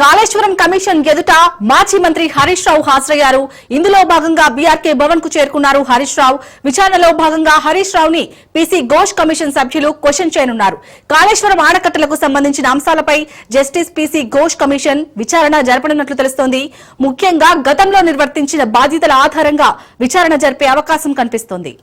Kaleshwaram commission ఎదుట మాజీ మంత్రి హరీష్ రావు హాజరయ్యారు. ఇందులో భాగంగా బీఆర్కే భవన్కు చేరుకున్నారు హరీష్ రావు. విచారణలో భాగంగా హరీష్ రావుని పీసీ ఘోష్ కమిషన్ సభ్యులు క్వశ్చన్ చేయనున్నారు. కాళేశ్వరం ఆనకట్టలకు సంబంధించిన అంశాలపై జస్టిస్ పీసీ ఘోష్ కమిషన్ విచారణ జరపనున్నట్లు తెలుస్తోంది. ముఖ్యంగా గతంలో నిర్వర్తించిన బాధ్యతల ఆధారంగా విచారణ జరిపే అవకాశం కనిపిస్తోంది.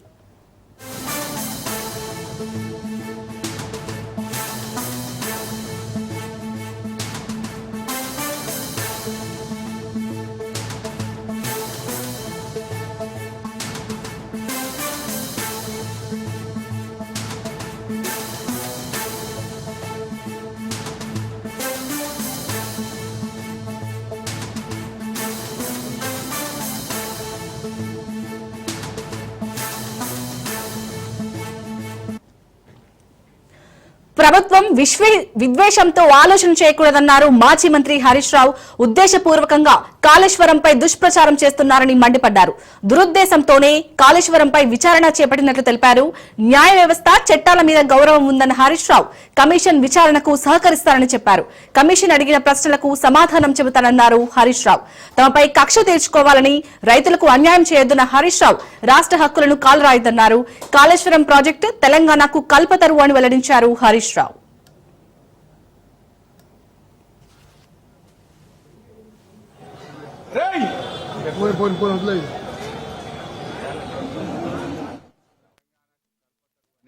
ప్రభుత్వం విశ్వే విద్వేషంతో ఆలోచన చేయకూడదన్నారు మాజీ మంత్రి హరీష్ రావు. ఉద్దేశపూర్వకంగా కాళేశ్వరంపై దుష్ప్రచారం చేస్తున్నారని మండిపడ్డారు. దురుద్దేశంతోనే కాళేశ్వరంపై విచారణ చేపట్టినట్లు తెలిపారు. న్యాయ వ్యవస్థ చట్టాల మీద గౌరవం ఉందన్న హరీష్ రావు కమిషన్ విచారణకు సహకరిస్తారని చెప్పారు. కమిషన్ అడిగిన ప్రశ్నలకు సమాధానం చెబుతానన్నారు హరీష్ రావు. తమపై కక్ష తీర్చుకోవాలని రైతులకు అన్యాయం చేయొద్దన్న హరీష్ రావు రాష్ట్ర హక్కులను కాలరాయదన్నారు కాళేశ్వరం ప్రాజెక్టు తెలంగాణకు కల్పతరు అని వెల్లడించారు హరీష్ రావు వదిలేదు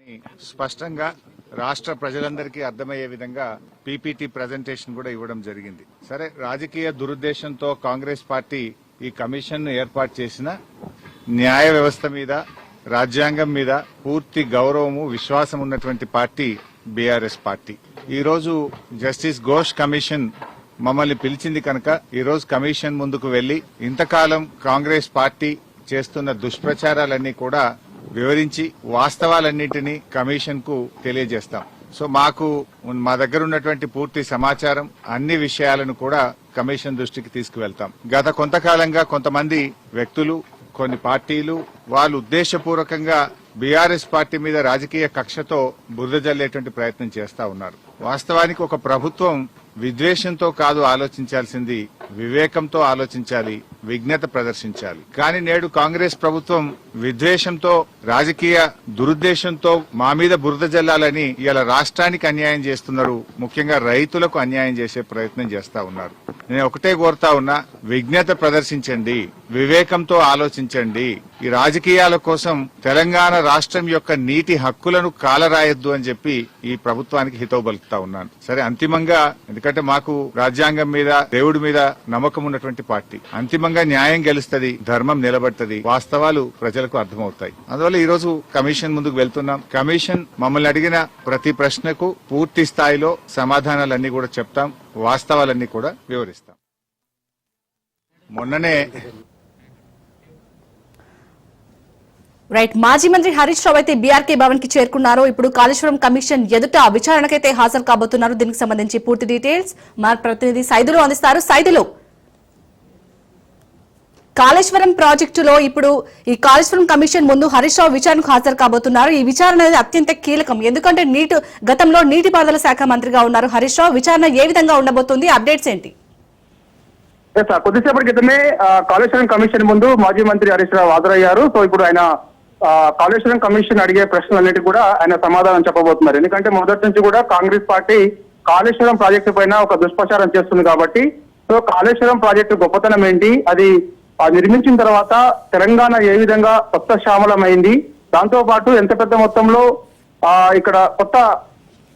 అని స్పష్టంగా రాష్ట్ర ప్రజలందరికీ అర్థమయ్యే విధంగా పీపీటీ ప్రజెంటేషన్ కూడా ఇవ్వడం జరిగింది. సరే రాజకీయ దురుద్దేశంతో కాంగ్రెస్ పార్టీ ఈ కమిషన్ను ఏర్పాటు చేసిన న్యాయ వ్యవస్థ మీద రాజ్యాంగం మీద పూర్తి గౌరవము విశ్వాసం ఉన్నటువంటి పార్టీ బీఆర్ఎస్ పార్టీ. ఈరోజు జస్టిస్ ఘోష్ కమిషన్ మమ్మల్ని పిలిచింది కనుక ఈరోజు కమిషన్ ముందుకు వెళ్ళి ఇంతకాలం కాంగ్రెస్ పార్టీ చేస్తున్న దుష్ప్రచారాలన్నీ కూడా వివరించి వాస్తవాలన్నింటినీ కమిషన్కు తెలియజేస్తాం. సో మాకు మా దగ్గర ఉన్నటువంటి పూర్తి సమాచారం అన్ని విషయాలను కూడా కమిషన్ దృష్టికి తీసుకువెళ్తాం. గత కొంతకాలంగా కొంతమంది వ్యక్తులు కొన్ని పార్టీలు వాళ్ళు ఉద్దేశపూర్వకంగా బీఆర్ఎస్ పార్టీ మీద రాజకీయ కక్షతో బురద జల్లేటువంటి ప్రయత్నం చేస్తా ఉన్నారు. వాస్తవానికి ఒక ప్రభుత్వం విద్వేషంతో కాదు ఆలోచించాల్సింది వివేకంతో ఆలోచించాలి విజ్ఞత ప్రదర్శించాలి. కానీ నేడు కాంగ్రెస్ ప్రభుత్వం విద్వేషంతో రాజకీయ దురుద్దేశంతో మా మీద బురద జల్లాలని ఇలా రాష్ట్రానికి అన్యాయం చేస్తున్నారు. ముఖ్యంగా రైతులకు అన్యాయం చేసే ప్రయత్నం చేస్తా ఉన్నారు. నేను ఒకటే కోరుతా ఉన్నా విజ్ఞత ప్రదర్శించండి వివేకంతో ఆలోచించండి. ఈ రాజకీయాల కోసం తెలంగాణ రాష్ట్రం యొక్క నీటి హక్కులను కాలరాయొద్దు అని చెప్పి ఈ ప్రభుత్వానికి హితవు పలుకుతా ఉన్నాను. సరే అంతిమంగా ఎందుకంటే మాకు రాజ్యాంగం మీద దేవుడి మీద నమ్మకం ఉన్నటువంటి పార్టీ. అంతిమంగా న్యాయం గెలుస్తుంది ధర్మం నిలబడుతుంది వాస్తవాలు ప్రజలకు అర్థమవుతాయి. అందువల్ల ఈ రోజు కమిషన్ ముందుకు వెళ్తున్నాం. కమిషన్ మమ్మల్ని అడిగిన ప్రతి ప్రశ్నకు పూర్తి స్థాయిలో సమాధానాలన్నీ కూడా చెప్తాం వాస్తవాలన్నీ కూడా వివరిస్తాం. మొన్ననే రైట్ మాజీ మంత్రి హరీష్ రావు అయితే బీఆర్కే భవన్కి చేరుకున్నారు. ఇప్పుడు కాళేశ్వరం కమిషన్ ఎదుట విచారణకైతే హాజరు కాబోతున్నారు. దీనికి సంబంధించి పూర్తి డీటెయిల్స్ మా ప్రతినిధి సైదులు అందిస్తారు. సైదులు! కాళేశ్వరం ప్రాజెక్టులో ఇప్పుడు ఈ కాళేశ్వరం కమిషన్ ముందు హరీష్ రావు విచారణకు హాజరు కాబోతున్నారు. ఈ విచారణ అనేది అత్యంత కీలకం. ఎందుకంటే నీటి గతంలో నీటిపారుదల శాఖ మంత్రిగా ఉన్నారు హరీష్ రావు. విచారణ ఏ విధంగా ఉండబోతుంది? అప్డేట్స్ ఏంటి? కొద్దిసేపటి క్రితమే కాళేశ్వరం కమిషన్ ముందు మాజీ మంత్రి హరీష్ రావు హాజరయ్యారు. సో ఇప్పుడు ఆయన కాళేశ్వరం కమిషన్ అడిగే ప్రశ్నలన్నిటి కూడా ఆయన సమాధానం చెప్పబోతున్నారు. ఎందుకంటే మొదటి నుంచి కూడా కాంగ్రెస్ పార్టీ కాళేశ్వరం ప్రాజెక్టు పైన ఒక దుష్ప్రచారం చేస్తుంది కాబట్టి సో కాళేశ్వరం ప్రాజెక్టు గొప్పతనం ఏంటి? అది నిర్మించిన తర్వాత తెలంగాణ ఏ విధంగా కొత్త శ్యామలమైంది? దాంతో పాటు ఎంత పెద్ద మొత్తంలో ఆ, ఇక్కడ కొత్త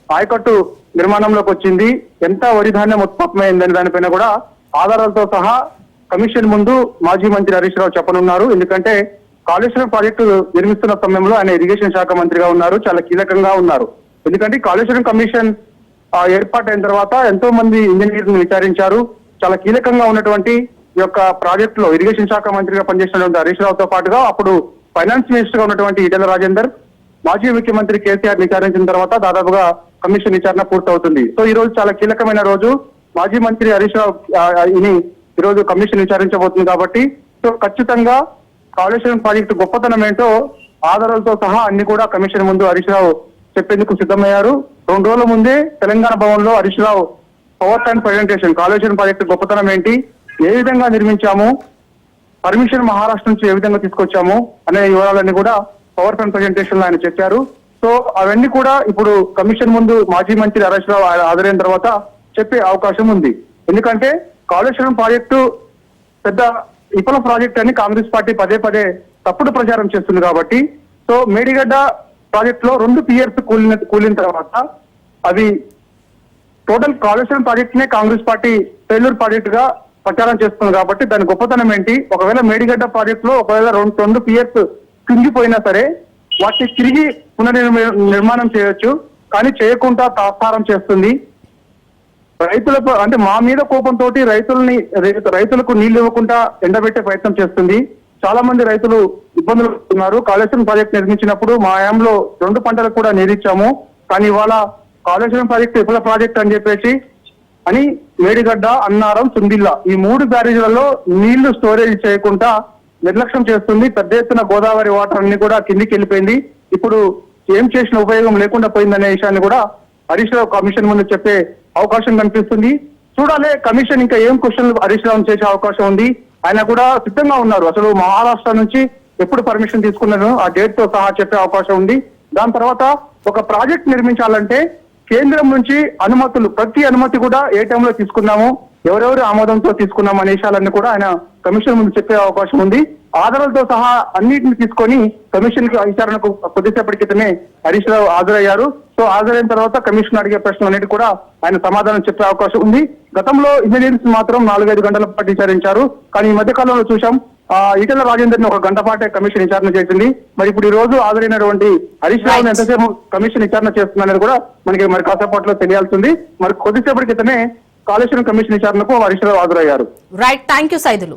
ఆయకట్టు నిర్మాణంలోకి వచ్చింది? ఎంత వరి ధాన్యం ఉత్పత్తమైందని దానిపైన కూడా ఆధారాలతో సహా కమిషన్ ముందు మాజీ మంత్రి హరీష్ రావు చెప్పనున్నారు. ఎందుకంటే కాళేశ్వరం ప్రాజెక్టు నిర్మిస్తున్న సమయంలో ఆయన ఇరిగేషన్ శాఖ మంత్రిగా ఉన్నారు చాలా కీలకంగా ఉన్నారు. ఎందుకంటే కాళేశ్వరం కమిషన్ ఆ, ఏర్పాటైన తర్వాత ఎంతో మంది ఇంజనీర్లను విచారించారు. చాలా కీలకంగా ఉన్నటువంటి ఈ యొక్క ప్రాజెక్ట్లో ఇరిగేషన్ శాఖ మంత్రిగా పనిచేసినటువంటి హరీష్ రావుతో పాటుగా అప్పుడు ఫైనాన్స్ మినిస్టర్గా ఉన్నటువంటి ఈటెల రాజేందర్ మాజీ ముఖ్యమంత్రి కేసీఆర్ విచారించిన తర్వాత దాదాపుగా కమిషన్ విచారణ పూర్తవుతుంది. సో ఈ రోజు చాలా కీలకమైన రోజు. మాజీ మంత్రి హరీష్ రావు ఈ రోజు కమిషన్ విచారించబోతుంది కాబట్టి సో ఖచ్చితంగా కాళేశ్వరం ప్రాజెక్టు గొప్పతనం ఏంటో ఆధారాలతో సహా అన్ని కూడా కమిషన్ ముందు హరీష్ రావు చెప్పేందుకు సిద్ధమయ్యారు. రెండు రోజుల ముందే తెలంగాణ భవన్లో Harish Rao power point presentation Kaleshwaram project గొప్పతనం ఏంటి ఏ విధంగా నిర్మించాము పర్మిషన్ మహారాష్ట్ర నుంచి ఏ విధంగా తీసుకొచ్చాము అనే వివరాలన్నీ కూడా పవర్ పాయింట్ ప్రజెంటేషన్లో ఆయన చెప్పారు. సో అవన్నీ కూడా ఇప్పుడు కమిషన్ ముందు మాజీ మంత్రి హరీష్ రావు హాజరైన తర్వాత చెప్పే అవకాశం ఉంది. ఎందుకంటే కాళేశ్వరం ప్రాజెక్టు పెద్ద విఫల ప్రాజెక్ట్ అని కాంగ్రెస్ పార్టీ పదే పదే తప్పుడు ప్రచారం చేస్తుంది కాబట్టి సో మేడిగడ్డ ప్రాజెక్ట్లో రెండు పియర్స్ కూలిన కూలిన తర్వాత అవి టోటల్ కాళేశ్వరం ప్రాజెక్ట్ నే కాంగ్రెస్ పార్టీ ఫెయిల్యూర్ ప్రాజెక్ట్గా ప్రచారం చేస్తుంది కాబట్టి దాని గొప్పతనం ఏంటి? ఒకవేళ మేడిగడ్డ ప్రాజెక్ట్లో ఒకవేళ రెండు రెండు పియర్స్ కుంగిపోయినా సరే వాటిని తిరిగి పునర్నిర్మాణం నిర్మాణం చేయొచ్చు. కానీ చేయకుండా తాత్సారం చేస్తుంది. రైతులకు అంటే మా మీద కోపంతో రైతుల్ని రైతులకు నీళ్ళు ఇవ్వకుండా ఎండబెట్టే ప్రయత్నం చేస్తుంది. చాలా మంది రైతులు ఇబ్బందులు పడుతున్నారు. కాళేశ్వరం ప్రాజెక్ట్ నిర్మించినప్పుడు మా హయాంలో రెండు పంటలకు కూడా నీరిచ్చాము కానీ ఇవాళ కాళేశ్వరం ప్రాజెక్ట్ విఫల ప్రాజెక్ట్ అని చెప్పేసి అని మేడిగడ్డ అన్నారం చుండిల్ల ఈ మూడు బ్యారేజీలలో నీళ్ళు స్టోరేజ్ చేయకుండా నిర్లక్ష్యం చేస్తుంది. పెద్ద ఎత్తున గోదావరి వాటర్ అన్ని కూడా కిందికి వెళ్ళిపోయింది. ఇప్పుడు ఏం చేసిన ఉపయోగం లేకుండా పోయిందనే విషయాన్ని కూడా హరీష్ కమిషన్ ముందు చెప్పే అవకాశం కనిపిస్తుంది. చూడాలి కమిషన్ ఇంకా ఏం క్వశ్చన్లు హరీష్ రావు చేసే అవకాశం ఉంది. ఆయన కూడా సిద్ధంగా ఉన్నారు. అసలు మహారాష్ట్ర నుంచి ఎప్పుడు పర్మిషన్ తీసుకున్నాను ఆ డేట్తో సహా చెప్పే అవకాశం ఉంది. దాని తర్వాత ఒక ప్రాజెక్ట్ నిర్మించాలంటే కేంద్రం నుంచి అనుమతులు ప్రతి అనుమతి కూడా ఏ టైంలో తీసుకున్నాము? ఎవరెవరు ఆమోదంతో తీసుకున్నాం అనే విషయాలన్నీ కూడా ఆయన కమిషన్ ముందు చెప్పే అవకాశం ఉంది. ఆధారాలతో సహా అన్నిటిని తీసుకొని కమిషన్కి విచారణకు కొద్దిసేపటి క్రితమే హరీష్ రావు హాజరయ్యారు. సో హాజరైన తర్వాత కమిషన్ అడిగే ప్రశ్నలన్నిటి కూడా ఆయన సమాధానం చెప్పే అవకాశం ఉంది. గతంలో ఇంజనీర్స్ మాత్రం నాలుగైదు గంటల పాటు విచారించారు. కానీ ఈ మధ్య కాలంలో చూసాం ఆ ఈటెల రాజేందర్ని ఒక గంట పాటే కమిషన్ విచారణ చేసింది. మరి ఇప్పుడు ఈ రోజు హాజరైనటువంటి హరీష్ Right. ఎంతసేపు కమిషన్ విచారణ చేస్తుందనేది కూడా మనకి మరి కాసేపట్లో తెలియాల్సింది మరి కొద్దిసేపటి క్రితమే కాళేశ్వరం కమిషన్ విచారణకు హరీష్ హాజరయ్యారు. రైట్ థ్యాంక్ యూ సైదులు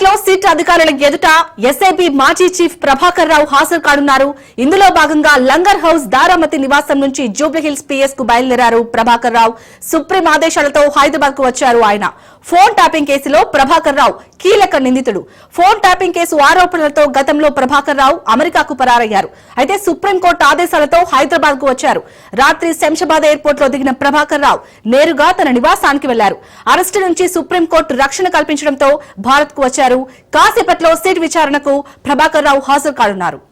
కాసేపట్లో సిట్ అధికారుల ఎదుట ఎస్ఐబి మాజీ చీఫ్ ప్రభాకర్ రావు హాజరు కానున్నారు. ఇందులో భాగంగా లంగర్ హౌస్ దారామతి నివాసం నుంచి జూబ్లీహిల్స్ పిఎస్కు బయలుదేరారు ప్రభాకర్ రావు. సుప్రీం ఆదేశాలతో హైదరాబాద్కు వచ్చారు ఆయన. ఫోన్ ట్యాపింగ్ కేసులో ప్రభాకర్ రావు కీలక నిందితుడు. ఫోన్ ట్యాపింగ్ కేసు ఆరోపణలతో గతంలో ప్రభాకర్ రావు అమెరికాకు పరారయ్యారు. అయితే సుప్రీంకోర్టు ఆదేశాలతో హైదరాబాద్కు వచ్చారు. రాత్రి శంషాబాద్ ఎయిర్పోర్ట్లో దిగిన ప్రభాకర్ రావు నేరుగా తన నివాసానికి వెళ్ళారు. అరెస్టు నుంచి సుప్రీంకోర్టు రక్షణ కల్పించడంతో భారత్కు వచ్చారు. కాసేపట్లో సిట్ విచారణకు ప్రభాకర్ రావు హాజరు కానున్నారు.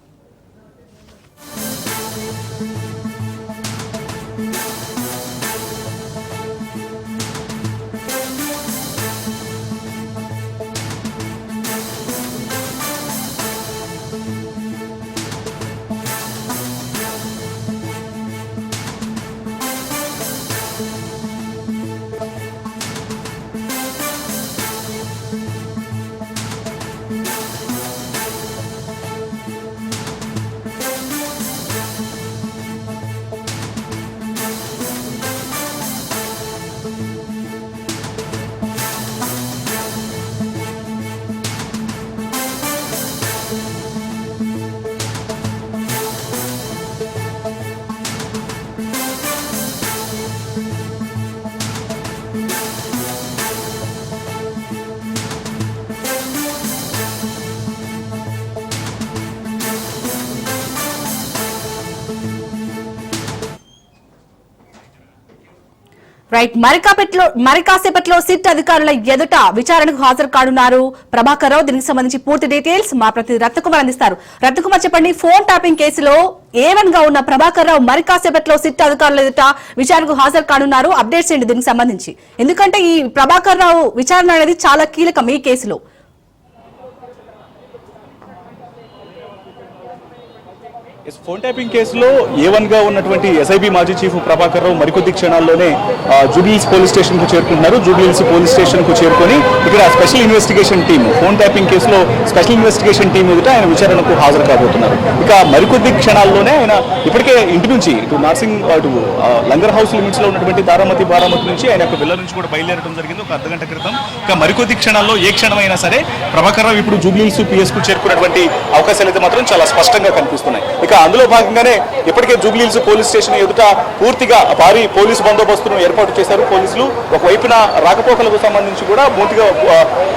రైట్. మరికాపెట్లో మరికాసేపట్లో సిట్ అధికారుల ఎదుట విచారణకు హాజరు కానున్నారు. ప్రభాకర్ రావు దీనికి సంబంధించి పూర్తి డీటెయిల్స్ మా ప్రతినిధి రత్నకుమార్ అందిస్తారు. రత్నకుమార్ చెప్పండి ఫోన్ ట్యాపింగ్ కేసులో ఏవన్గా ఉన్న ప్రభాకర్ రావు మరికాసేపట్లో సిట్ అధికారుల ఎదుట విచారణకు హాజరు కానున్నారు. అప్డేట్స్ ఏంటి దీనికి సంబంధించి? ఎందుకంటే ఈ ప్రభాకర్ రావు విచారణ అనేది చాలా కీలకం ఈ కేసులో. ఫోన్ ట్యాపింగ్ కేసులో ఏ వన్గా ఉన్నటువంటి ఎస్ఐబి మాజీ చీఫ్ ప్రభాకర్ రావు మరికొద్ది క్షణాల్లోనే ఆ, పోలీస్ స్టేషన్కు చేరుకుంటున్నారు. జూబ్లీహిల్స్ పోలీస్ స్టేషన్కు చేరుకొని ఇక్కడ special investigation team phone tapping కేసులో స్పెషల్ ఇన్వెస్టిగేషన్ టీం ఎదుట ఆయన విచారణకు హాజరు కాబోతున్నారు ఇక మరికొద్ది క్షణాల్లోనే ఆయన ఇప్పటికే ఇంటి నుంచి ఇటు నర్సింగ్ అటు లంగర్ హౌస్ లిమిట్స్లో ఉన్నటువంటి దారామతి బారామతి నుంచి ఆయన యొక్క విల్ల నుంచి కూడా బయలుదేరడం జరిగింది. ఒక అర్ధగంట క్రితం. ఇక మరికొద్ది క్షణాల్లో ఏ క్షణమైనా సరే ప్రభాకర్ రావు ఇప్పుడు జూబ్లీహిల్స్ పిఎస్కు చేరుకున్నటువంటి అవకాశాలు అయితే మాత్రం చాలా స్పష్టంగా కనిపిస్తున్నాయి. ఇక అందులో భాగంగానే ఇప్పటికే జూబ్లీహిల్స్ పోలీస్ స్టేషన్ ఎదుట పూర్తిగా భారీ పోలీసు బందోబస్తును ఏర్పాటు చేశారు. పోలీసులు ఒకవైపున రాకపోకలకు సంబంధించి కూడా పూర్తిగా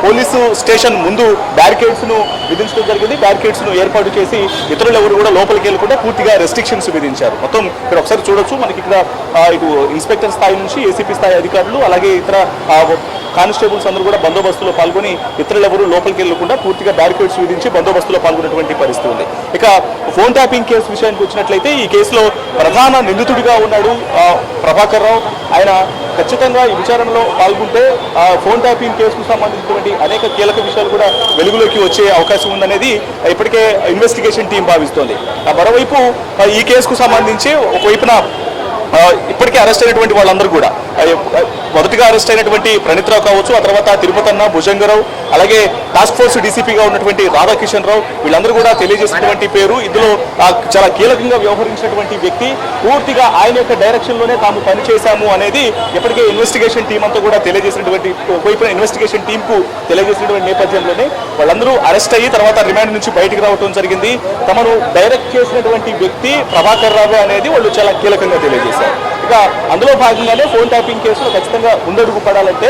పోలీసు స్టేషన్ ముందు బ్యారికేడ్స్ను విధించడం జరిగింది. బ్యారికేడ్స్ను ఏర్పాటు చేసి ఇతరులు ఎవరు కూడా లోపలికి వెళ్ళకుండా పూర్తిగా రెస్ట్రిక్షన్స్ విధించారు. మొత్తం ఇక్కడ ఒకసారి చూడొచ్చు. మనకి ఇక్కడ ఇటు ఇన్స్పెక్టర్ స్థాయి నుంచి ఏసీపీ స్థాయి అధికారులు అలాగే ఇతర కానిస్టేబుల్స్ అందరూ కూడా బందోబస్తులో పాల్గొని ఇతరులు ఎవరు లోపలికి వెళ్ళకుండా పూర్తిగా బ్యారికేడ్స్ విధించి బందోబస్తులో పాల్గొన్నటువంటి పరిస్థితి ఉంది. ఇక ఫోన్ ట్యాపింగ్ కేసు విషయానికి వచ్చినట్లయితే ఈ కేసులో ప్రధాన నిందితుడిగా ఉన్నాడు ప్రభాకర్ రావు. ఆయన ఖచ్చితంగా ఈ విచారణలో పాల్గొంటే ఫోన్ ట్యాపింగ్ కేసుకు సంబంధించినటువంటి అనేక కీలక విషయాలు కూడా వెలుగులోకి వచ్చే అవకాశం ఉందనేది ఇప్పటికే ఇన్వెస్టిగేషన్ టీం భావిస్తోంది. ఆ, మరోవైపు ఈ కేసుకు సంబంధించి ఒకవైపున ఇప్పటికే అరెస్ట్ అయినటువంటి వాళ్ళందరూ కూడా మొదటిగా అరెస్ట్ అయినటువంటి ప్రణిత్రావు కావచ్చు ఆ తర్వాత తిరుపతన్న భుజంగరావు అలాగే టాస్క్ ఫోర్స్ డీసీపీగా ఉన్నటువంటి రాధాకిషన్ రావు వీళ్ళందరూ కూడా తెలియజేసినటువంటి పేరు. ఇందులో చాలా కీలకంగా వ్యవహరించినటువంటి వ్యక్తి పూర్తిగా ఆయన యొక్క డైరెక్షన్లోనే తాము పనిచేశాము అనేది ఇప్పటికే ఇన్వెస్టిగేషన్ టీం అంతా కూడా తెలియజేసినటువంటి వైపున ఇన్వెస్టిగేషన్ టీం కు తెలియజేసినటువంటి నేపథ్యంలోనే వాళ్ళందరూ అరెస్ట్ అయ్యి తర్వాత రిమాండ్ నుంచి బయటికి రావడం జరిగింది. తమను డైరెక్ట్ చేసినటువంటి వ్యక్తి ప్రభాకర్ రావు అనేది వాళ్ళు చాలా కీలకంగా తెలియజేశారు. ఇక అందులో భాగంగానే ఫోన్ ట్యాపింగ్ కేసులో ఖచ్చితంగా ముందడుగు పడాలంటే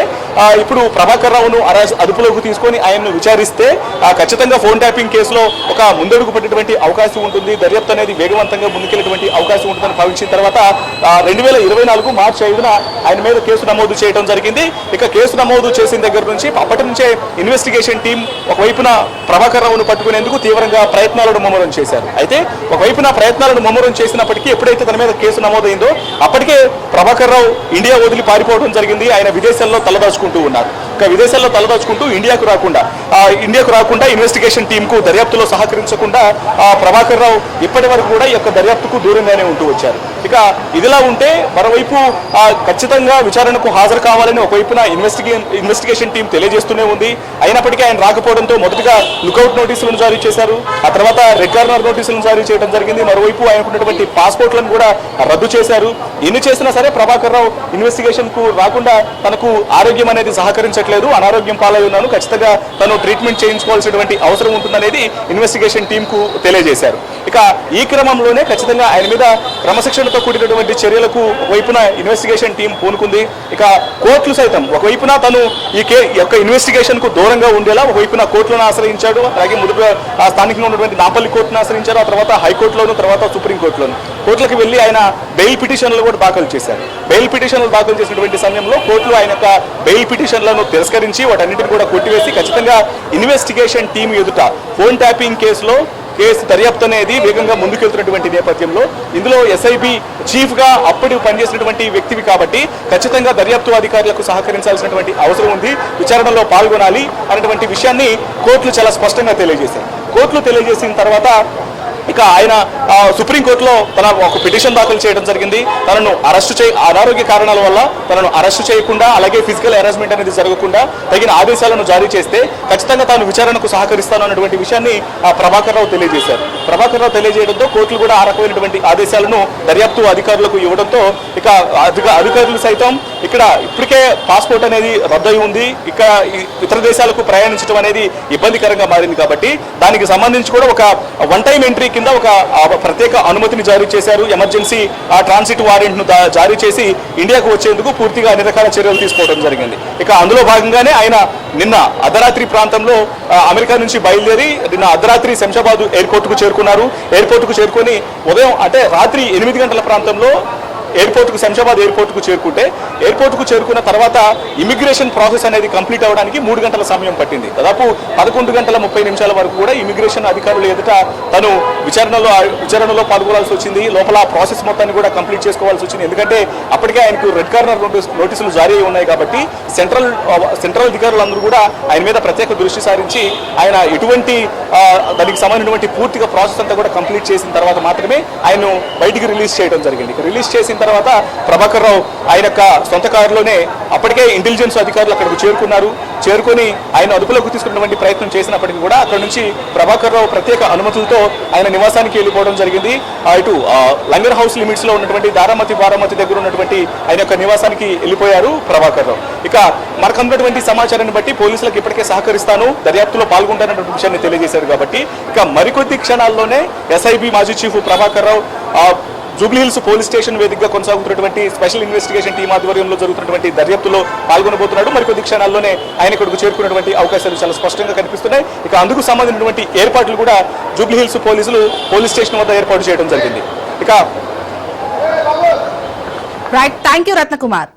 ఇప్పుడు ప్రభాకర్ రావును అదుపులోకి తీసుకొని ఆయన్ను విచారిస్తే ఖచ్చితంగా ఫోన్ ట్యాపింగ్ కేసులో ఒక ముందడుగు పడేటువంటి అవకాశం ఉంటుంది. దర్యాప్తు అనేది వేగవంతంగా ముందుకెళ్ళేటువంటి అవకాశం ఉంటుందని భావించిన తర్వాత రెండు వేల ఇరవై నాలుగు మార్చి ఐదున ఆయన మీద కేసు నమోదు చేయడం జరిగింది. ఇక కేసు నమోదు చేసిన దగ్గర నుంచి అప్పటి నుంచే ఇన్వెస్టిగేషన్ టీం ఒకవైపున ప్రభాకర్ రావును పట్టుకునేందుకు తీవ్రంగా ప్రయత్నాలను ముమ్మరం చేశారు. అయితే ఒకవైపున ప్రయత్నాలను ముమ్మరం చేసినప్పటికీ ఎప్పుడైతే తన మీద కేసు నమోదైందో అప్పటికే ప్రభాకర్ రావు ఇండియా వదిలి పారిపోవడం జరిగింది. ఆయన విదేశాల్లో తలదాచుకుంటూ ఉన్నారు. ఇక విదేశాల్లో తలదాచుకుంటూ ఇండియాకు రాకుండా ఆ, ఇండియాకు రాకుండా ఇన్వెస్టిగేషన్ టీం కు దర్యాప్తులో సహకరించకుండా ఆ, ప్రభాకర్ రావు ఇప్పటి వరకు కూడా ఈ యొక్క దర్యాప్తుకు దూరంగానే ఉంటూ వచ్చారు. ఇక ఇదిలా ఉంటే మరోవైపు ఖచ్చితంగా విచారణకు హాజరు కావాలని ఒకవైపున ఇన్వెస్టిగే ఇన్వెస్టిగేషన్ టీం తెలియజేస్తూనే ఉంది. అయినప్పటికీ ఆయన రాకపోవడంతో మొదటగా లుకౌట్ నోటీసులను జారీ చేశారు. ఆ తర్వాత రెడ్ కార్నర్ నోటీసులను జారీ చేయడం జరిగింది. మరోవైపు ఆయనకున్నటువంటి పాస్పోర్ట్లను కూడా రద్దు చేశారు. ఎన్ని చేసినా సరే ప్రభాకర్ రావు ఇన్వెస్టిగేషన్కు రాకుండా తనకు ఆరోగ్యం అనేది సహకరించట్లేదు. అనారోగ్యం పాలై ఉన్నాను. ఖచ్చితంగా తను ట్రీట్మెంట్ చేయించుకోవాల్సినటువంటి అవసరం ఉంటుందనేది ఇన్వెస్టిగేషన్ టీంకు తెలియజేశారు. ఇక ఈ క్రమంలోనే ఖచ్చితంగా ఆయన మీద క్రమశిక్షణతో కూడినటువంటి చర్యలకు ఒకవైపున ఇన్వెస్టిగేషన్ టీం పూనుకుంది. ఇక కోర్టులు సైతం ఒకవైపున తను ఈ కే యొక్క ఇన్వెస్టిగేషన్కు దూరంగా ఉండేలా ఒకవైపున కోర్టులను ఆశ్రయించాడు. అలాగే ముందు ఆ స్థానికంగా ఉన్నటువంటి నాపల్లి కోర్టును ఆశ్రయించారు. ఆ తర్వాత హైకోర్టులోను తర్వాత సుప్రీంకోర్టులోను కోర్టులకు వెళ్ళి ఆయన బెయిల్ పిటిషన్లు కూడా దాఖలు చేశారు. బెయిల్ పిటిషన్లు దాఖలు చేసినటువంటి సమయంలో కోర్టులు ఆయన యొక్క బెయిల్ పిటిషన్లను తిరస్కరించి వాటన్నిటిని కూడా కొట్టివేసి ఖచ్చితంగా ఇన్వెస్టిగేషన్ టీం ఎదుట ఫోన్ ట్యాపింగ్ కేసులో కేసు దర్యాప్తు అనేది వేగంగా ముందుకెళ్తున్నటువంటి నేపథ్యంలో ఇందులో ఎస్ఐబి చీఫ్గా అప్పటి పనిచేసినటువంటి వ్యక్తివి కాబట్టి ఖచ్చితంగా దర్యాప్తు అధికారులకు సహకరించాల్సినటువంటి అవసరం ఉంది. విచారణలో పాల్గొనాలి అనేటువంటి విషయాన్ని కోర్టులు చాలా స్పష్టంగా తెలియజేశాయి. కోర్టులు తెలియజేసిన తర్వాత ఇక ఆయన సుప్రీంకోర్టులో తన ఒక పిటిషన్ దాఖలు చేయడం జరిగింది. తనను అరెస్టు చే అనారోగ్య కారణాల వల్ల తనను అరెస్టు చేయకుండా అలాగే ఫిజికల్ హెరాస్మెంట్ అనేది జరగకుండా తగిన ఆదేశాలను జారీ చేస్తే ఖచ్చితంగా తాను విచారణకు సహకరిస్తాను అన్నటువంటి విషయాన్ని ప్రభాకర్ రావు తెలియజేశారు. ప్రభాకర్ రావు తెలియజేయడంతో కోర్టులు కూడా ఆ రకమైనటువంటి ఆదేశాలను దర్యాప్తు అధికారులకు ఇవ్వడంతో ఇక అధిక- అధికారులు సైతం ఇక్కడ ఇప్పటికే పాస్పోర్ట్ అనేది రద్దయి ఉంది. ఇక్కడ ఇతర దేశాలకు ప్రయాణించడం అనేది ఇబ్బందికరంగా మారింది కాబట్టి దానికి సంబంధించి కూడా ఒక వన్ టైం ఎంట్రీ కింద ఒక ప్రత్యేక అనుమతిని జారీ చేశారు. ఎమర్జెన్సీ ఆ ట్రాన్సిట్ వారెంట్ను జారీ చేసి ఇండియాకు వచ్చేందుకు పూర్తిగా అన్ని రకాల చర్యలు తీసుకోవడం జరిగింది. ఇక అందులో భాగంగానే ఆయన నిన్న అర్ధరాత్రి ప్రాంతంలో అమెరికా నుంచి బయలుదేరి నిన్న అర్ధరాత్రి శంషాబాద్ ఎయిర్పోర్ట్కు చేరుకున్నారు. ఎయిర్పోర్ట్కు చేరుకొని ఉదయం అంటే రాత్రి ఎనిమిది గంటల ప్రాంతంలో ఎయిర్పోర్ట్కు శంషాబాద్ ఎయిర్పోర్ట్కు చేరుకుంటే ఎయిర్పోర్ట్కు చేరుకున్న తర్వాత ఇమిగ్రేషన్ ప్రాసెస్ అనేది కంప్లీట్ అవ్వడానికి మూడు గంటల సమయం పట్టింది. దాదాపు పదకొండు గంటల ముప్పై నిమిషాల వరకు కూడా ఇమిగ్రేషన్ అధికారులు ఎదుట తను విచారణలో విచారణలో పాల్గొనాల్సి వచ్చింది. లోపల ఆ ప్రాసెస్ మొత్తాన్ని కూడా కంప్లీట్ చేసుకోవాల్సి వచ్చింది. ఎందుకంటే అప్పటికే ఆయనకు రెడ్ కార్నర్ నోటీసులు జారీ అయి ఉన్నాయి కాబట్టి సెంట్రల్ సెంట్రల్ అధికారులందరూ కూడా ఆయన మీద ప్రత్యేక దృష్టి సారించి ఆయన ఎటువంటి దానికి సంబంధించినటువంటి పూర్తిగా ప్రాసెస్ అంతా కూడా కంప్లీట్ చేసిన తర్వాత మాత్రమే ఆయన బయటికి రిలీజ్ చేయడం జరిగింది. రిలీజ్ చేసిన తర్వాత ప్రభాకర్ రావు ఆయన యొక్క సొంత కారులోనే అప్పటికే ఇంటెలిజెన్స్ అధికారులు అక్కడికి చేరుకున్నారు. చేరుకొని ఆయన అదుపులోకి తీసుకున్నటువంటి ప్రయత్నం చేసినప్పటికీ కూడా అక్కడ నుంచి ప్రభాకర్ రావు ప్రత్యేక అనుమతులతో ఆయన నివాసానికి వెళ్ళిపోవడం జరిగింది. ఇటు లంగర్ హౌస్ లిమిట్స్లో ఉన్నటువంటి దారామతి బారామతి దగ్గర ఉన్నటువంటి ఆయన యొక్క నివాసానికి వెళ్ళిపోయారు ప్రభాకర్ రావు. ఇక మనకు అందినటువంటి సమాచారాన్ని బట్టి పోలీసులకు ఇప్పటికే సహకరిస్తాను. దర్యాప్తులో పాల్గొంటానటువంటి విషయాన్ని తెలియజేశారు కాబట్టి ఇక మరికొద్ది క్షణాల్లోనే ఎస్ఐబి మాజీ చీఫ్ ప్రభాకర్ రావు ఆ, జూబ్లీ హిల్స్ పోలీస్ స్టేషన్ వేదికగా కొనసాగుతున్నటువంటి స్పెషల్ ఇన్వెస్టిగేషన్ టీం ఆధ్వర్యంలో జరుగుతున్నటువంటి దర్యాప్తులో పాల్గొనబోతున్నాడు. మరికొద్ది క్షణాల్లోనే ఆయన ఇక్కడికి చేరుకున్నటువంటి అవకాశాలు చాలా స్పష్టంగా కనిపిస్తున్నాయి. ఇక అందుకు సంబంధించినటువంటి ఏర్పాట్లు కూడా జూబ్లీ హిల్స్ పోలీసులు పోలీస్ స్టేషన్ వద్ద ఏర్పాటు చేయడం జరిగింది. ఇక right thank you Ratnakumar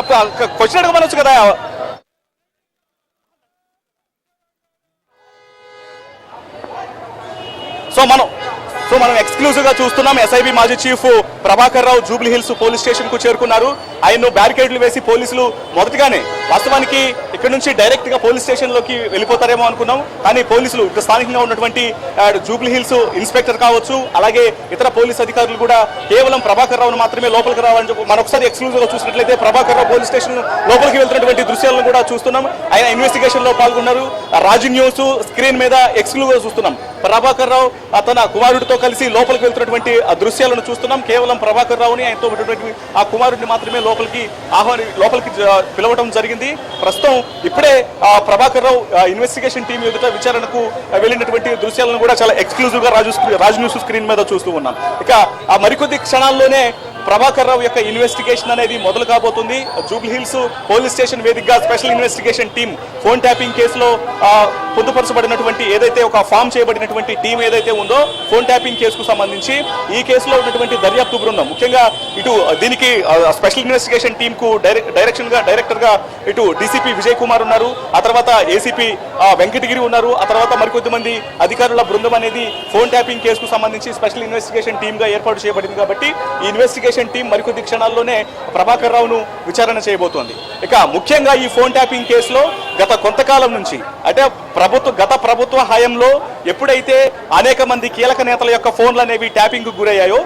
question అడగమనొచ్చు కదా? సో మనం సో మనం ఎక్స్క్లూజివ్గా చూస్తున్నాం. ఎస్ఐబి మాజీ chief Prabhakar Rao Jubilee hills police స్టేషన్కు చేరుకున్నారు. ఆయన్ను బ్యారికేడ్లు వేసి పోలీసులు మొదటిగానే వాస్తవానికి ఇక్కడ నుంచి డైరెక్ట్గా పోలీస్ స్టేషన్లోకి వెళ్ళిపోతారేమో అనుకున్నాం. కానీ పోలీసులు ఇక్కడ స్థానికంగా ఉన్నటువంటి జూబ్లీ హిల్స్ ఇన్స్పెక్టర్ కావచ్చు అలాగే ఇతర పోలీస్ అధికారులు కూడా కేవలం ప్రభాకర్ రావును మాత్రమే లోపలికి రావాలని చెప్పి మనం ఒకసారి ఎక్స్క్లూజివ్గా చూసినట్లయితే ప్రభాకర్ రావు పోలీస్ స్టేషన్ లోపలికి వెళ్తున్నటువంటి దృశ్యాలను కూడా చూస్తున్నాం. ఆయన ఇన్వెస్టిగేషన్లో పాల్గొన్నారు. రాజు న్యూస్ స్క్రీన్ మీద ఎక్స్క్లూజివ్గా చూస్తున్నాం. ప్రభాకర్ రావు తన కుమారుడితో కలిసి లోపలికి వెళ్తున్నటువంటి ఆ దృశ్యాలను చూస్తున్నాం. కేవలం ప్రభాకర్ రావుని ఆయనతో ఉన్నటువంటి ఆ కుమారుడిని మాత్రమే లోపలికి ఆహ్వాని లోపలికి పిలవడం జరిగింది. ప్రస్తుతం ఇప్పుడే ఆ ప్రభాకర్ రావు ఇన్వెస్టిగేషన్ టీం ఎదుట విచారణకు వెళ్ళినటువంటి దృశ్యాలను కూడా చాలా ఎక్స్క్లూజివ్గా గా రాజు న్యూస్ స్క్రీన్ మీద చూస్తూ ఉన్నాం. ఇక ఆ మరికొద్ది క్షణాల్లోనే ప్రభాకర్ రావు యొక్క ఇన్వెస్టిగేషన్ అనేది మొదలు కాబోతుంది. జూబ్లీ హిల్స్ పోలీస్ స్టేషన్ వేదికగా special investigation team phone tapping కేసులో పొందుపరచబడినటువంటి ఏదైతే ఒక ఫామ్ చేయబడినటువంటి టీం ఏదైతే ఉందో ఫోన్ ట్యాపింగ్ కేసుకు సంబంధించి ఈ కేసులో ఉన్నటువంటి దర్యాప్తు బృందం ముఖ్యంగా ఇటు దీనికి స్పెషల్ ఇన్వెస్టిగేషన్ టీం కు డైరెక్షన్గా డైరెక్టర్గా ఇటు డీసీపీ విజయ్ కుమార్ ఉన్నారు. ఆ తర్వాత ఏసీపీ వెంకటగిరి ఉన్నారు. ఆ తర్వాత మరికొద్ది మంది అధికారుల బృందం అనేది ఫోన్ ట్యాపింగ్ కేసుకు సంబంధించి స్పెషల్ ఇన్వెస్టిగేషన్ టీమ్గా ఏర్పాటు చేయబడింది కాబట్టి ఈ ఇన్వెస్టిగేషన్ టీం మరికొద్ది క్షణాల్లోనే ప్రభాకర్ రావును విచారణ చేయబోతోంది. ఇక ముఖ్యంగా ఈ ఫోన్ ట్యాపింగ్ కేసులో గత కొంతకాలం నుంచి అంటే ప్రభుత్వ గత ప్రభుత్వ హయాంలో ఎప్పుడైతే అనేక మంది కీలక నేతల యొక్క ఫోన్లు అనేవి ట్యాపింగ్ గురయ్యాయో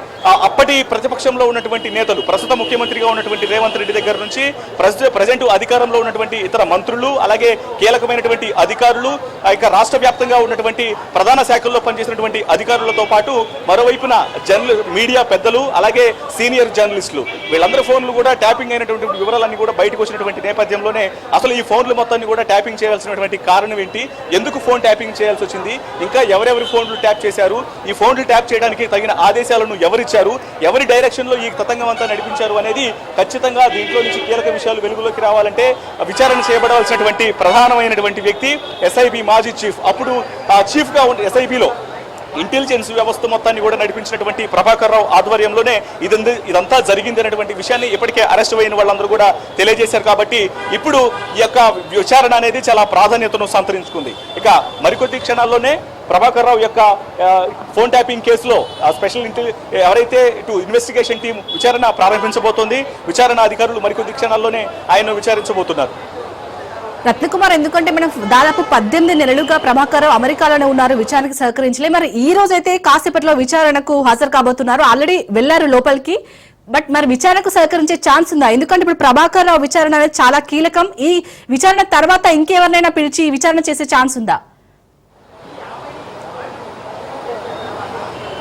అప్పటి ప్రతిపక్షంలో ఉన్నటువంటి నేతలు ప్రస్తుత ముఖ్యమంత్రిగా ఉన్నటువంటి రేవంత్ రెడ్డి దగ్గర నుంచి ప్రస్తుత ప్రజెంట్ అధికారంలో ఉన్నటువంటి ఇతర మంత్రులు అలాగే కీలకమైనటువంటి అధికారులు ఇక రాష్ట్ర వ్యాప్తంగా ఉన్నటువంటి ప్రధాన శాఖల్లో పనిచేసినటువంటి అధికారులతో పాటు మరోవైపున జర్నల్ మీడియా పెద్దలు అలాగే సీనియర్ జర్నలిస్టులు. వీళ్ళందరి ఫోన్లు కూడా ట్యాపింగ్ అయినటువంటి వివరాలన్నీ కూడా బయటకు వచ్చినటువంటి నేపథ్యంలోనే అసలు ఈ ఫోన్లు మొత్తాన్ని కూడా ట్యాపింగ్ చేయాల్సినటువంటి కారణం ఏంటి? ఎందుకు ఫోన్ ట్యాపింగ్ చేయాల్సి వచ్చింది? ఇంకా ఎవరెవరి ఫోన్లు ట్యాప్ చేశారు? ఈ ఫోన్లు ట్యాప్ చేయడానికి తగిన ఆదేశాలను ఎవరిచ్చారు? ఎవరి డైరెక్షన్లో ఈ తతంగం అంతా నడిపించారు అనేది ఖచ్చితంగా దీంట్లో నుంచి కీలక విషయాలు వెలుగులోకి రావాలంటే విచారణ చేయబడవలసినటువంటి ప్రధానమైనటువంటి వ్యక్తి ఎస్ఐబి మాజీ చీఫ్. అప్పుడు చీఫ్గా ఉన్న ఎస్ఐబిలో ఇంటెలిజెన్స్ వ్యవస్థ మొత్తాన్ని కూడా నడిపించినటువంటి ప్రభాకర్ రావు ఆధ్వర్యంలోనే ఇది ఇదంతా జరిగింది అనేటువంటి విషయాన్ని ఇప్పటికే అరెస్ట్ అయిన వాళ్ళందరూ కూడా తెలియజేశారు కాబట్టి ఇప్పుడు ఈ యొక్క విచారణ అనేది చాలా ప్రాధాన్యతను సంతరించుకుంది. ఇక మరికొద్ది క్షణాల్లోనే ప్రభాకర్ రావు యొక్క ఫోన్ ట్యాపింగ్ కేసులో స్పెషల్ ఇంటెలి ఎవరైతే ఇటు ఇన్వెస్టిగేషన్ టీం విచారణ ప్రారంభించబోతోంది విచారణ అధికారులు మరికొద్ది క్షణాల్లోనే ఆయన విచారించబోతున్నారు. రత్నకుమార్ ఎందుకంటే మనం దాదాపు పద్దెనిమిది నెలలుగా ప్రభాకర్ అమెరికాలోనే ఉన్నారు విచారణకు సహకరించలే. మరి ఈ రోజు అయితే కాసేపట్లో విచారణకు హాజరు కాబోతున్నారు. ఆల్రెడీ వెళ్ళారు లోపలికి బట్ మరి విచారణకు సహకరించే ఛాన్స్ ఉందా? ఎందుకంటే ఇప్పుడు ప్రభాకర్ రావు విచారణ అనేది చాలా కీలకం. ఈ విచారణ తర్వాత ఇంకెవరినైనా పిలిచి విచారణ చేసే ఛాన్స్ ఉందా?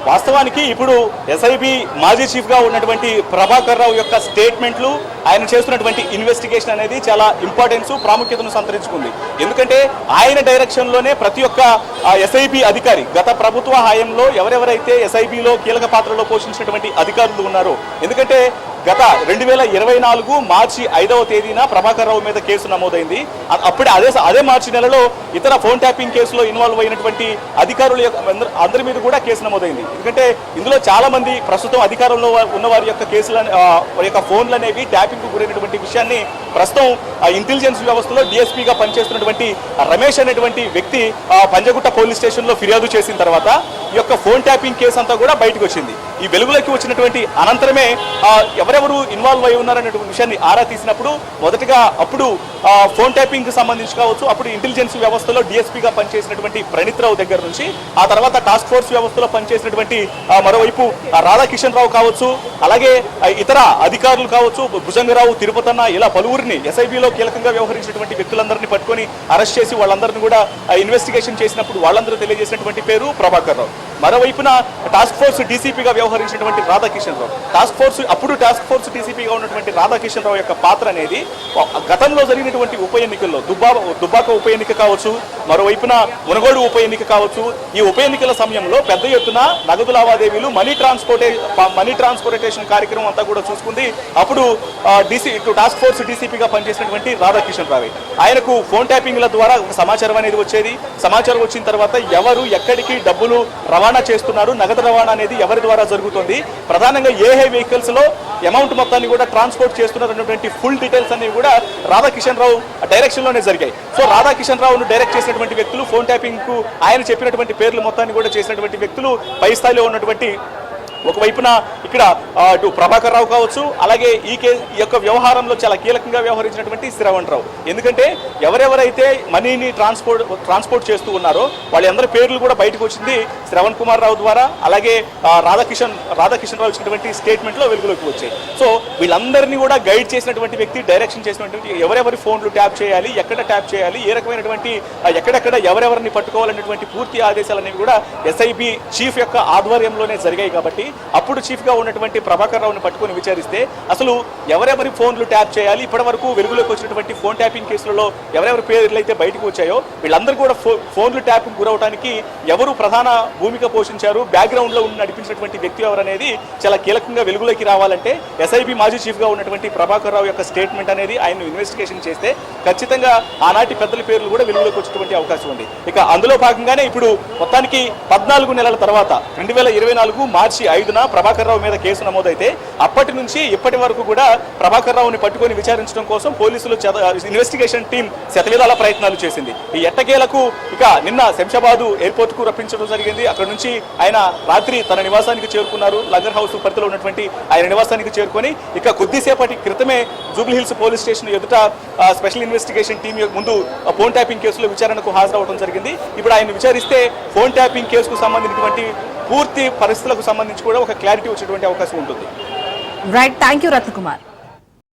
వాస్తవానికి ఇప్పుడు ఎస్ఐబి మాజీ చీఫ్గా ఉన్నటువంటి ప్రభాకర్ రావు యొక్క స్టేట్మెంట్లు ఆయన చేస్తున్నటువంటి ఇన్వెస్టిగేషన్ అనేది చాలా ఇంపార్టెన్స్ ప్రాముఖ్యతను సంతరించుకుంది. ఎందుకంటే ఆయన డైరెక్షన్లోనే ప్రతి ఒక్క ఎస్ఐబి అధికారి గత ప్రభుత్వ హయాంలో ఎవరెవరైతే ఎస్ఐబిలో కీలక పాత్రలో పోషించినటువంటి అధికారులు ఉన్నారో ఎందుకంటే గత రెండు వేల ఇరవై నాలుగు మార్చి ఐదవ తేదీన ప్రభాకర్ రావు మీద కేసు నమోదైంది. అప్పుడే అదే అదే మార్చి నెలలో ఇతర ఫోన్ ట్యాపింగ్ కేసులో ఇన్వాల్వ్ అయినటువంటి అధికారుల యొక్క అందరి- మీద కూడా కేసు నమోదైంది. ఎందుకంటే ఇందులో చాలా మంది ప్రస్తుతం అధికారంలో ఉన్న వారి యొక్క కేసుల వారి యొక్క ఫోన్లు అనేవి ట్యాపింగ్కు గురైనటువంటి విషయాన్ని ప్రస్తుతం ఇంటెలిజెన్స్ వ్యవస్థలో డిఎస్పీగా పనిచేస్తున్నటువంటి రమేష్ అనేటువంటి వ్యక్తి పంజగుట్ట పోలీస్ స్టేషన్లో ఫిర్యాదు చేసిన తర్వాత ఈ యొక్క ఫోన్ ట్యాపింగ్ కేసు అంతా కూడా బయటకు వచ్చింది. ఈ వెలుగులోకి వచ్చినటువంటి అనంతరమే ఎవరెవరు ఇన్వాల్వ్ అయి ఉన్నారనేటువంటి విషయాన్ని ఆరా తీసినప్పుడు మొదటగా అప్పుడు ఫోన్ ట్యాపింగ్కి సంబంధించి కావచ్చు అప్పుడు ఇంటెలిజెన్స్ వ్యవస్థలో డిఎస్పీగా పనిచేసినటువంటి ప్రణీత్ రావు దగ్గర నుంచి ఆ తర్వాత టాస్క్ ఫోర్స్ వ్యవస్థలో పనిచేసినటువంటి మరోవైపు రాధాకిషన్ రావు కావచ్చు అలాగే ఇతర అధికారులు కావచ్చు భుజంగరావు తిరుపతన్న ఇలా పలువురిని ఎస్ఐబిలో కీలకంగా వ్యవహరించినటువంటి వ్యక్తులందరినీ పట్టుకొని అరెస్ట్ చేసి వాళ్ళందరినీ కూడా ఇన్వెస్టిగేషన్ చేసినప్పుడు వాళ్ళందరూ తెలియజేసినటువంటి పేరు ప్రభాకర్ రావు. మరోవైపున టాస్క్ ఫోర్స్ డీసీపీగా వ్యవహరించినటువంటి రాధాకిషన్ రావు. టాస్క్ ఫోర్స్ అప్పుడు టాస్క్ ఫోర్స్ టీసీపీగా ఉన్నటువంటి రాధాకిషన్ రావు యొక్క పాత్ర అనేది గతంలో జరిగినటువంటి ఉప ఎన్నికల్లో దుబ్బా దుబ్బాక ఉప ఎన్నిక కావచ్చు మరోవైపున మునగోడు ఉప ఎన్నిక కావచ్చు ఈ ఉప ఎన్నికల సమయంలో పెద్ద ఎత్తున నగదు లావాదేవీలు మనీ ట్రాన్స్పోర్టే మనీ ట్రాన్స్పోర్టేషన్ కార్యక్రమం అంతా కూడా చూసుకుంది. అప్పుడు డీసీ ఇటు టాస్క్ ఫోర్స్ డీసీపీగా పనిచేసినటువంటి రాధాకిషన్ రావు. ఆయనకు ఫోన్ ట్యాపింగ్ల ద్వారా ఒక సమాచారం అనేది వచ్చేది. సమాచారం వచ్చిన తర్వాత ఎవరు ఎక్కడికి డబ్బులు రవాణా చేస్తున్నారు నగదు రవాణా అనేది ఎవరి ద్వారా జరుగుతుంది. ప్రధానంగా ఏ హే వెహికల్స్లో అమౌంట్ మొత్తాన్ని కూడా ట్రాన్స్పోర్ట్ చేస్తున్నటువంటి ఫుల్ డీటెయిల్స్ అనేవి కూడా రాధాకిషన్ రావు డైరెక్షన్లోనే జరిగాయి. సో రాధాకిషన్ రావును డైరెక్ట్ చేసినటువంటి వ్యక్తులు ఫోన్ ట్యాపింగ్కు ఆయన చెప్పినటువంటి పేర్లు మొత్తాన్ని కూడా చేసినటువంటి వ్యక్తులు పై స్థాయిలో ఉన్నటువంటి ఒకవైపున ఇక్కడ ఇటు ప్రభాకర్ రావు కావచ్చు అలాగే ఈ కే ఈ యొక్క వ్యవహారంలో చాలా కీలకంగా వ్యవహరించినటువంటి శ్రవణ్ రావు ఎందుకంటే ఎవరెవరైతే మనీని ట్రాన్స్పోర్ట్ ట్రాన్స్పోర్ట్ చేస్తూ ఉన్నారో వాళ్ళందరి పేర్లు కూడా బయటకు వచ్చింది శ్రవణ్ కుమార్ రావు ద్వారా అలాగే రాధాకిషన్ రాధాకిషన్ రావు ఇచ్చినటువంటి స్టేట్మెంట్లో వెలుగులోకి వచ్చాయి. సో వీళ్ళందరినీ కూడా గైడ్ చేసినటువంటి వ్యక్తి డైరెక్షన్ చేసినటువంటి ఎవరెవరి ఫోన్లు ట్యాప్ చేయాలి ఎక్కడ ట్యాప్ చేయాలి ఏ రకమైనటువంటి ఎక్కడెక్కడ ఎవరెవరిని పట్టుకోవాలనేటువంటి పూర్తి ఆదేశాలనేవి కూడా ఎస్ఐబి చీఫ్ యొక్క ఆధ్వర్యంలోనే జరిగాయి కాబట్టి అప్పుడు చీఫ్గా ఉన్నటువంటి ప్రభాకర్ రావుని పట్టుకొని విచారిస్తే అసలు ఎవరెవరి ఫోన్లు ట్యాప్ చేయాలి? ఇప్పటి వరకు వెలుగులోకి వచ్చినటువంటి ఫోన్ ట్యాపింగ్ కేసులలో ఎవరెవరి పేర్లు అయితే బయటకు వచ్చాయో వీళ్ళందరూ కూడా ఫోన్లు ట్యాపింగ్ గురవడానికి ఎవరు ప్రధాన భూమిక పోషించారు? బ్యాక్గ్రౌండ్లో ఉండి నడిపించినటువంటి వ్యక్తి ఎవరనేది చాలా కీలకంగా వెలుగులోకి రావాలంటే ఎస్ఐబి మాజీ చీఫ్గా ఉన్నటువంటి ప్రభాకర్ రావు యొక్క స్టేట్మెంట్ అనేది ఆయన ఇన్వెస్టిగేషన్ చేస్తే ఖచ్చితంగా ఆనాటి పెద్దల పేర్లు కూడా వెలుగులోకి వచ్చేటువంటి అవకాశం ఉంది. ఇక అందులో భాగంగానే ఇప్పుడు మొత్తానికి పద్నాలుగు నెలల తర్వాత రెండు వేల ఇరవై నాలుగు మార్చి ఐదున ప్రభాకర్ రావు మీద కేసు నమోదైతే అప్పటి నుంచి ఇప్పటి వరకు కూడా ప్రభాకర్ రావుని పట్టుకొని విచారించడం కోసం పోలీసులు ఇన్వెస్టిగేషన్ టీం శతవిధాల ప్రయత్నాలు చేసింది. ఈ ఎట్టకేలకు ఇక నిన్న శంషాబాదు ఎయిర్పోర్ట్కు రప్పించడం జరిగింది. అక్కడ నుంచి ఆయన రాత్రి తన నివాసానికి చేరుకున్నారు. లంగర్ హౌస్ పరిధిలో ఉన్నటువంటి ఆయన నివాసానికి చేరుకొని ఇక కొద్దిసేపటి క్రితమే జూబ్లీహిల్స్ పోలీస్ స్టేషన్ ఎదుట స్పెషల్ ఇన్వెస్టిగేషన్ టీం యొక్క ముందు ఫోన్ ట్యాపింగ్ కేసులో విచారణకు హాజరవడం జరిగింది. ఇప్పుడు ఆయన విచారిస్తే ఫోన్ ట్యాపింగ్ కేసుకు సంబంధించినటువంటి పూర్తి పరిస్థితులకు సంబంధించి కూడా ఒక క్లారిటీ వచ్చేటువంటి అవకాశం ఉంటుంది. Right thank you Ratnakumar